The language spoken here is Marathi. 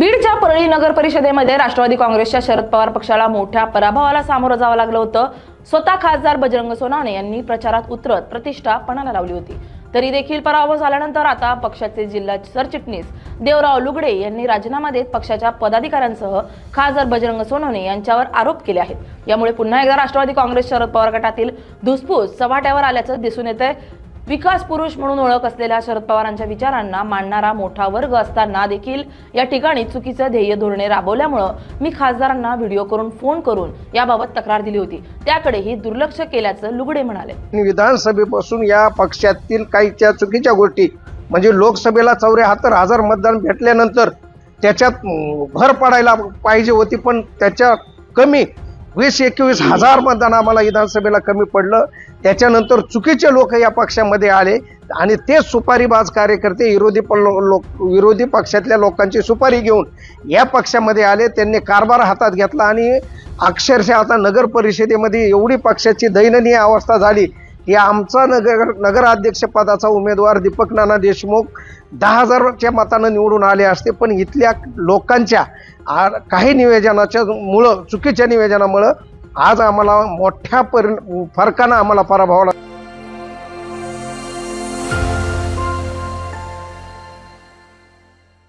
बीडच्या परळी नगर परिषदेमध्ये राष्ट्रवादी काँग्रेसच्या शरद पवार पक्षाला मोठ्या पराभवाला सामोरं जावं लागलं होतं. स्वतः खासदार बजरंग सोनाने यांनी प्रचारात उतरत प्रतिष्ठा पणाला लावली होती. तरी देखील पराभव झाल्यानंतर आता पक्षाचे जिल्हा सरचिटणीस देवराव लुगडे यांनी राजीनामा देत पक्षाच्या पदाधिकाऱ्यांसह खासदार बजरंग सोनवणे यांच्यावर आरोप केले आहेत. यामुळे पुन्हा एकदा राष्ट्रवादी काँग्रेस शरद पवार गटातील धुसफूस चव्हाट्यावर आल्याचं दिसून येतंय. विकास पुरुष म्हणून ओळख असलेल्या शरद पवारांच्या विचारांना मांडणारा मोठा वर्ग असताना देखील या ठिकाणी चुकीचं ध्येय धोरणे राबवल्यामुळं मी खासदारांना व्हिडिओ करून फोन करून याबाबत तक्रार दिली होती. त्याकडेही दुर्लक्ष केल्याचं लुगडे म्हणाले. विधानसभेपासून या पक्षातील काही त्या चुकीच्या गोष्टी म्हणजे लोकसभेला चौऱ्याहत्तर हजार मतदान भेटल्यानंतर त्याच्यात भर पडायला पाहिजे होती पण त्याच्या कमी वीस एकवीस हजार मतदान आम्हाला विधानसभेला कमी पडलं. त्याच्यानंतर चुकीचे लोक या पक्षामध्ये आले आणि तेच सुपारीबाज कार्यकर्ते विरोधी प- लोक विरोधी पक्षातल्या लोकांची सुपारी घेऊन या पक्षामध्ये आले. त्यांनी कारभार हातात घेतला आणि अक्षरशः आता नगर परिषदेमध्ये एवढी पक्षाची दयनीय अवस्था झाली हे आमचा नगर नगराध्यक्षपदाचा उमेदवार दीपक नाना देशमुख दहा हजारच्या मतानं निवडून आले असते. पण इथल्या लोकांच्या आ- काही निवेदनाच्या मुळं चुकीच्या निवेदनामुळं आज आम्हाला मोठ्या परि फरकानं आम्हाला पराभवाला